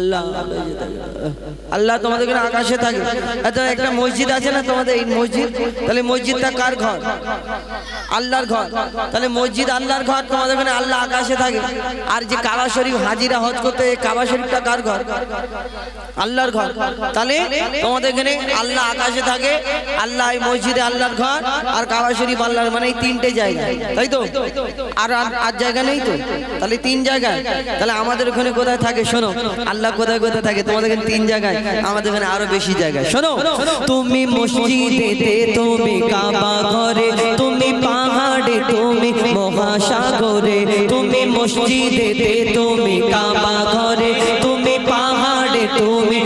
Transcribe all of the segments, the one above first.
Allah আল্লাহ তোমাদের এখানে আকাশে থাকে এত একটা মসজিদ আছে না তোমাদের? এই মসজিদ? তাহলে মসজিদটা কার ঘর? আল্লাহর ঘর। তাহলে মসজিদ আল্লাহর ঘর, তোমাদের এখানে আল্লাহ আকাশে থাকে আর যে কাবা শরীফ হাজিরা হজ করতে কাবা শরীফটা কার ঘর? আল্লাহর ঘর। তাহলে তোমাদের এখানে আল্লাহ আকাশে থাকে, আল্লাহ এই মসজিদে আল্লাহর ঘর, আর কাবা শরীফ আল্লাহর মানে এই তিনটে জায়গা। তাই তো? আর আর- জায়গা নেই তো? তাহলে তিন জায়গায় তাহলে আমাদের ওখানে কোথায় থাকে? শোনো, আল্লাহ কোথায় কোথায় থাকে? তোমাদের তিন জায়গায় আমাদের এখানে আরও বেশি জায়গায়। শোনো তুমি মসজিদেতে তুমি কাবা ঘরে তুমি পাহাড়ে তুমি মহাসাগরে তুমি মসজিদেতে তুমি কাবা ঘরে তুমি পাহাড়ে তুমি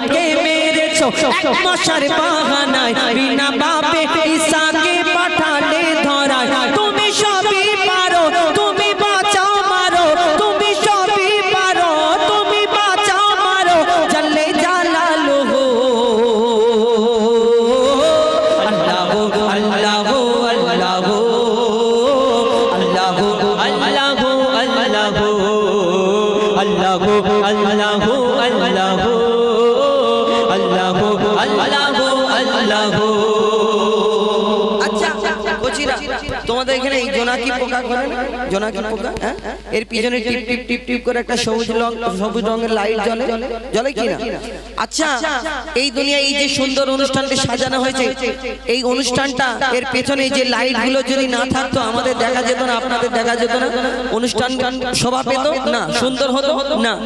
নমরুদকে মেরেছ। এক মশার বাহানায় বিনা বাপে ঈসাকে আল্লাহু তোমাদের এখানে এই জোনাকি পোকা করে জোনাকি পোকা হ্যাঁ? এর পিছনে টিপ টিপ টিপ টিপ করে একটা সবুজ রং সবুজ রঙের লাইট জ্বলে। জ্বলে কি না? আচ্ছা এই দুনিয়ায় এই যে সুন্দর অনুষ্ঠানটি সাজানো হয়েছে, এই অনুষ্ঠানটা এর পেছনে যে লাইটগুলো যদি না থাকতো, আমাদের দেখা যেত না, আপনাদের দেখা যেত না। অনুষ্ঠান শোভা পেত না? সুন্দর হতো?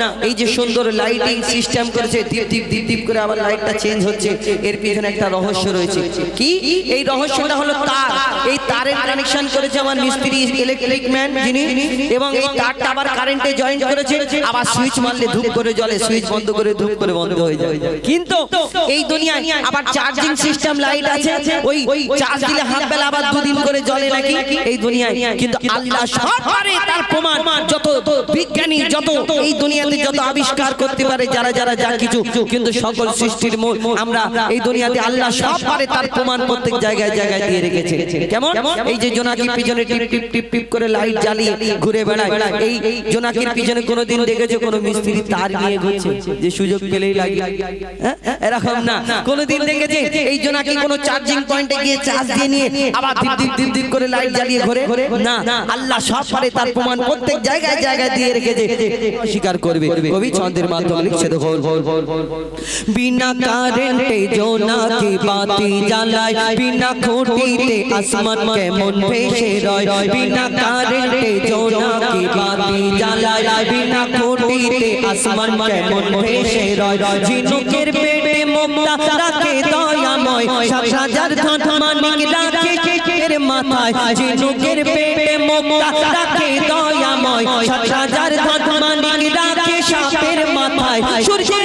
না। এই যে সুন্দর লাইটিং সিস্টেম করেছে দীপ দীপ দীপ দীপ করে আবার লাইটটা চেঞ্জ হচ্ছে। এর পিছনে একটা রহস্য রয়েছে। কি? এই রহস্যটা হলো তার। এই তারের কানেকশন করেছে আমার মিস্ত্রি ইলেকট্রিক ম্যান যিনি, এবং এই তারটা আবার কারেন্টে জয়েন্ট করেছে। আবার সুইচ মারলে ধূপ করে জ্বলে সুইচ বন্ধ করে ধূপ করে বন্ধ হয়ে যায়। কিন্তু এই দুনিয়ায় আবার চার্জিং সিস্টেম লাইট আছে, ওই ওই চার্জ দিলে হাত বেলা আবার দুদিন করে জ্বলে নাকি? এই দুনিয়ায়। কিন্তু আল্লাহ সব পারে তার প্রমাণ। যত বিজ্ঞানী, যত এই দুনিয়াতে যত আবিষ্কার করতে পারে, যারা যারা যা কিছু, কিন্তু সকল সৃষ্টির মূল আমরা এই দুনিয়াতে আল্লাহ সব পারে তার প্রমাণ প্রত্যেক জায়গায় জায়গায় দিয়ে রেখেছে। কেমন? এই যে জোনাকির পিছনে টিপ টিপ টিপ টিপ করে লাইট জ্বালিয়ে ঘুরে বেড়ায়। এই জোনাকির পিছনে কোনোদিন দেখেছ কোনো মিস্ত্রি তার নিয়ে ঘুরছে? যে সুযোগ পেলেই লাগে হ্যাঁ? এরকম না। কোনোদিন দেখেছে? এই জোনাকি কোনো চার্জিং পয়েন্টে গিয়ে চার্জ দিয়ে নিয়ে আবার দিপ দিপ দিপ দিপ করে লাইট জ্বালিয়ে ঘুরে? না। আল্লাহ সব পারে তার প্রমাণ প্রত্যেক জায়গায় জায়গায় দিয়ে রেখেছে। স্বীকার করবে। কবি ছন্দের মাধ্যমে লিখছে দেখো বিনা কারেন্টে জোনাকি বাতি জ্বালায় বিনা খুঁটিতে আসমান কেমন ভেসে রয় বিনা কারেন্টে জোনাকি বাতি জ্বালায় বিনা খুঁটিতে আসমান কেমন ভেসে রয় ঝিনুকের পেটে মোমটা রাখে দয়াময় সাত হাজার ধন মানিক রাখে কেকের মাথায় ঝিনুকের পেটে মোমটা রাখে দয়াময় সাত হাজার ধন মানিক রাখে সাপের মাথায় সূর্যের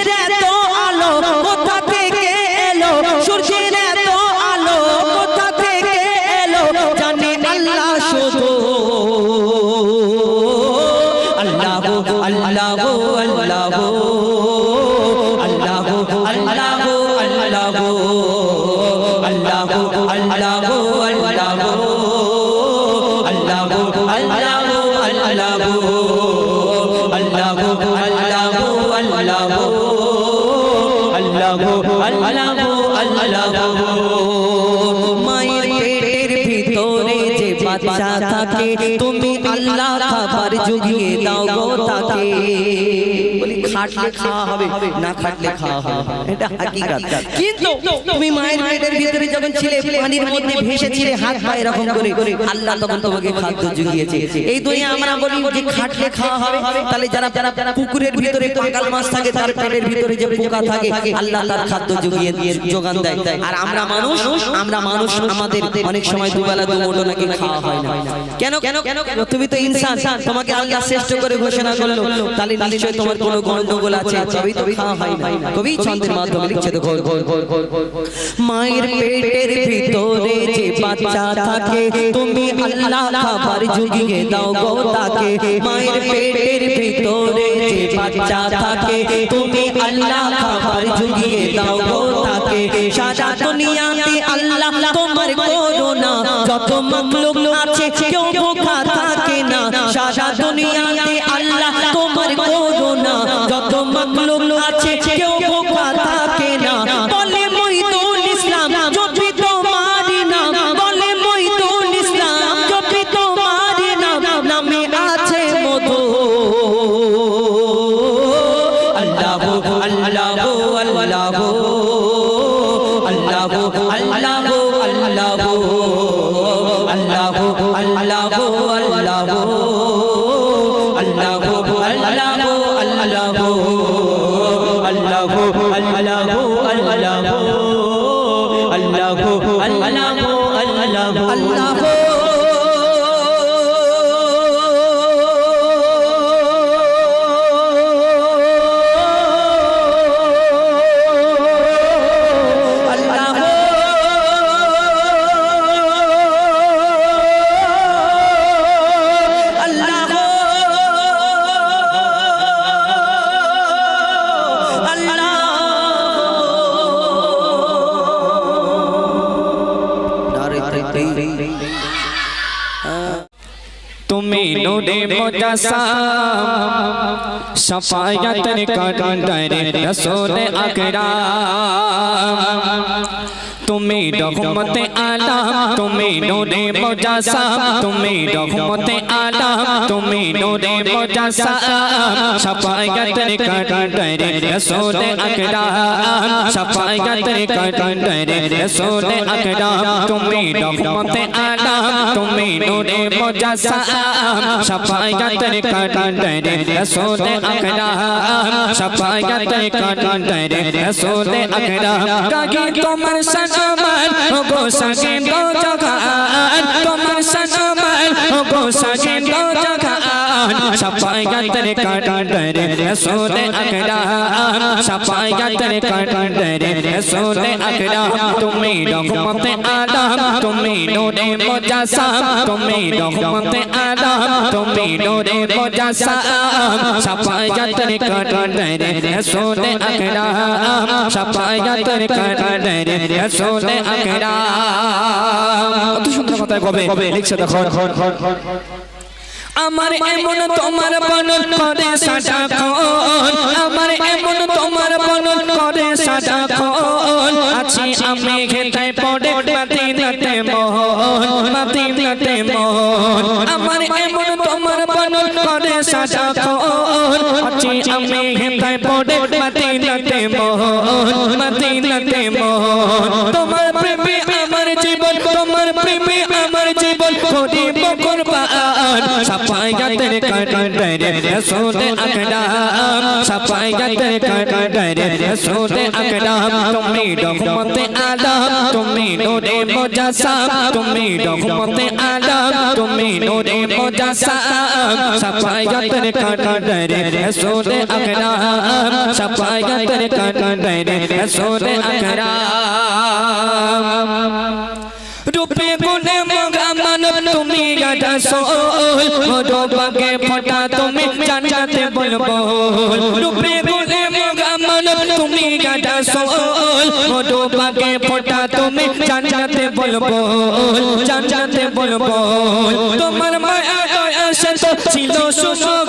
মায়ের পেটের ভিতরে যে বাচ্চা থাকে তুমি আল্লাহ খাবার জুগিয়ে দাও তাকে। খাটলে খাওয়া হবে না খাটলে খাওয়া হবে। এটা হাকিকাত। কিন্তু তুমি মায়ের পেটের ভিতরে যখন ছিলে পানির মধ্যে ভেসেছিলে হাত পা এরকম করে আল্লাহ তখন তোমাকে খাদ্য জুগিয়েছে। এই দুনিয়া আমরা বলি যে খাটলে খাওয়া হবে তাহলে যারা যারা পুকুরের ভিতরে পাকাল মাছ থাকে তার পেটের ভিতরে যে পোকা থাকে আল্লাহ তার খাদ্য জুগিয়ে দিয়ে যোগান দেয়। আর আমরা মানুষ আমরা মানুষ আমাদের অনেক সময় দুবেলা দু মুঠো নাকি খাওয়া হয় না। কেন কেন কেন তুমি তো ইনসান তোমাকে আল্লাহ শ্রেষ্ঠ করে ঘোষণা করল তাহলে নিশ্চয়ই তোমার কোনো গন্ডগোল আছে তবেই তো খাওয়া হয় না। কবি ছন্দের মাধ্যমে লিখছে দেখো মায়ের পেটের ভিতরে যে বাচ্চা থাকে তুমি আল্লাহ খাবার জুগিয়ে দাও গো তাকে। মায়ের পেটের ভিতরে যে বাচ্চা থাকে তুমি আল্লাহ খাবার জুগিয়ে দাও গো তাকে। সারা দুনিয়াতে আল্লাহ তোমার করোনা যত মখলুক আছে কেউ ভোখা থাকে না। সারা দুনিয়াতে পালাবো मुजस्सम शफायत कर रसूल अकरम তুমি রহমতে আলাম তুমি নূরে মুজাসসাম তুমি রহমতে আলাম তুমি নূরে মুজাসসাম সফায়াতের কান্ডারে রাসূল আকরাম সফায়াতের কান্ডারে রাসূল আকরাম তুমি রহমতে আলাম তুমি নূরে মুজাসসাম সফায়াতের কান্ডারে রাসূল আকরাম সফায়াতের কান্ডারে রাসূল আকরাম। কাকে তোমার আমার গো সঙ্গে গো জগান। शफायत कटरे रसूल अकराम शफायत कटरे रसूल अकराम तुम्हें रहमत आदम तुम्हें नूरे मुजस्सम तुम्हें रहमत आदम तुम्हें नूरे मुजस्सम शफायत कटरे रसूल अकराम शफायत कटरे रसूल अकराम অত সুন্দর কথায় কবে লিখছে দেখো আমার এমন তোমার বনন করে সাজা খন আমার এমন তোমার বনন করে সাজা খন আছি আমি ঘেটায় পড়ে মাদিনাতে মোহন মাদিনাতে মোহন আমার এমন তোমার বনন করে সাজা সাজা খন আছি আমি হেতায় পড়ে মদিনাতে মোহন মদিনাতে মোহন তোমার প্রেমে আমার জীবন তোমার প্রেমে আমার জীবন করি বকর পান সাফায়াতের কাটারে রসুল আকরাম সাফায়াতের কাটারে রসুল আকরাম তুমি রহমতে আলম তুমি নূরে মুজাসসাম তুমি রহমতে আলম তুমি নূরে মুজাসসাম সাফায়াতের কাটারে রসুল আকরাম সাফায়াতের কাটারে রসুল আকরাম রূপে গুণে মগামান তুমি রসোল মধুবাগে ফটা তুমি জান্নাতে বলব। রূপে গুণে মগামান তুমি রসোল মধুবাগে ফটা তুমি জান্নাতে বলব। জান্নাতে বলব। তোমার মায়া দয়া তো ছিল সুসগান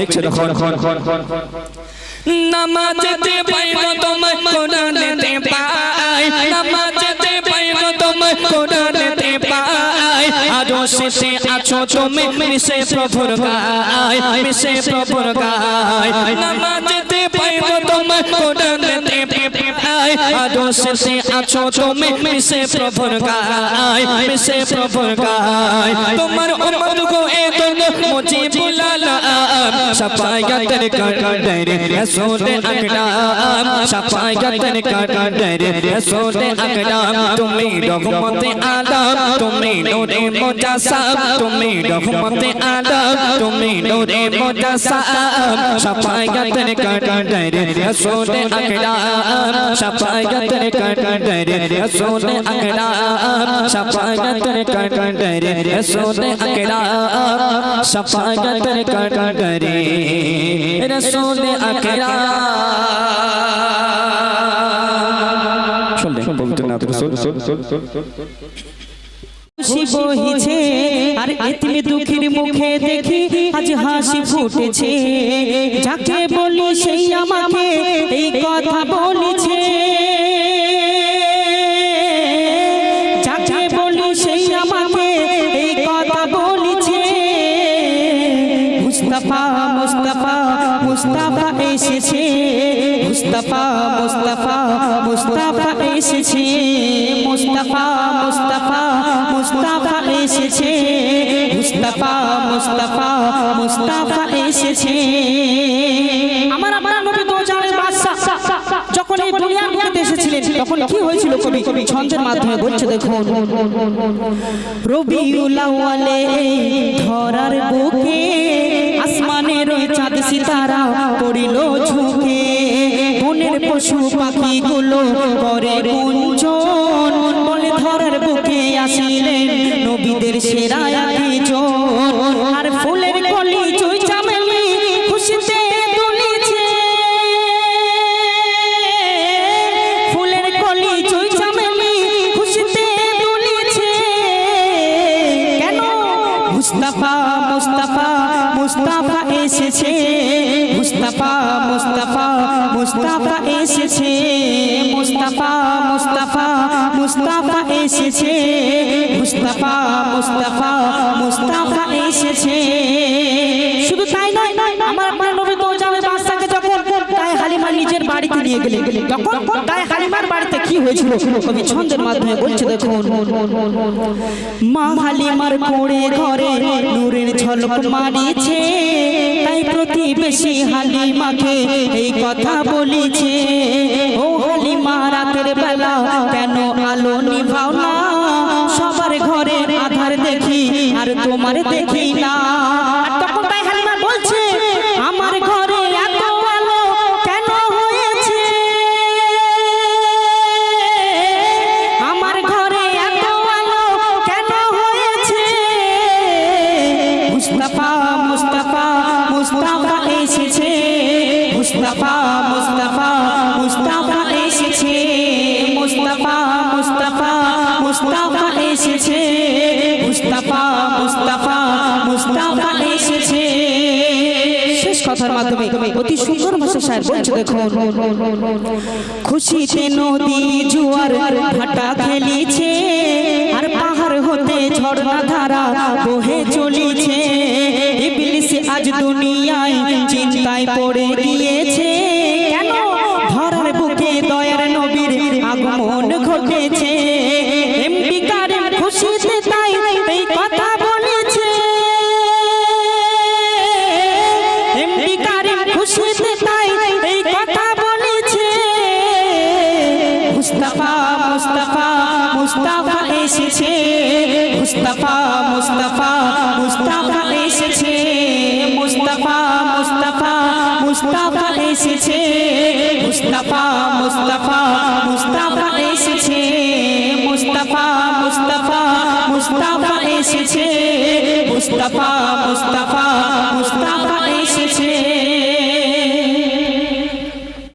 লিখছে তখন নামাজেতে পাইব তোমায় কোরআনেতে পাই নামাজেতে পাইব তোমায় কোরআনেতে পাই আজও শেষে আছো তুমি মিশে প্রভুর গায় মিশে প্রভুর গায় নামাজেতে পাইব তোমায় কোরআনেতে পাই আজও শেষে আছো তুমি মিশে প্রভুর গায় মিশে প্রভুর গায় তোমার উম্মত গো এ দুনিয়া মুজিবুল আলাম সাফায়াতের কাটারে রসুল আকরাম সাফায়াতের কাটারে রসুল আকরাম তুমি রহমতে আলম তুমি নূরে মুজাসসাম তুমি রহমতে আলম তুমি নূরে মুজাসসাম সাফায়াতের কাটারে রসুল আকরাম সাফায়াতের কাটারে কাটারে রসুল আকরাম সাফায়াতের কাটারে রসুল আকরাম শুনলে পবিত্র নাথ রসুল হাসি বহিছে আর এতিম দুঃখের মুখে দেখি আজ হাসি ফুটেছে যাকে বলি সেই আমাকে এই কথা বলেছে এসেছে আমার আপনার নবী দো জানের যখন এই দুনিয়ার মধ্যে এসেছিলেন, তখন কি হয়েছিল কবি? ছন্দের মাধ্যমে বলছে, দেখুন, রবিউল আউয়ালে ধরার বুকে চাঁদ সিতারা পড়িল ঝুঁকে। পশু করে গুঞ্জন। বলে ধরার বুকে আসিলেন নবীদের সেরা আর ফুলের মুস্তাফা এসেছে, মুস্তাফা মুস্তাফা মুস্তাফা এসেছে, মুস্তাফা মুস্তাফা মুস্তাফা এসেছে। শুধু তাই নয়, আমার আমার নবী তো যাবে বাদশাকে যখন গায়ে হালিমা নিজের বাড়িতে নিয়ে গেলে তখন গায়ে কি হয়েছিল? কবি ছন্দের মাধ্যমে বলছে, দেখুন, মা হালিমার কোড়ে ঘরে নূরের ঝলক মারিছে, তাই প্রতিবেশী হালিমাকে এই কথা বলিছে। ও হালিমা, রাতের বেলা কেন আলো নিভাও না? সবার ঘরে আধার দেখি, আর তোমার দেখি না। বলছে দেখুন খুশিতে নদী জুয়ার ভাটা খেলেছে আর পাহাড় হতে ঝর্ণা ধারা বহে চলেছে। ইবলিস আজ দুনিয়ায় চিন্তায় পড়ে গিয়েছে মুস্তাফা মুস্তাফা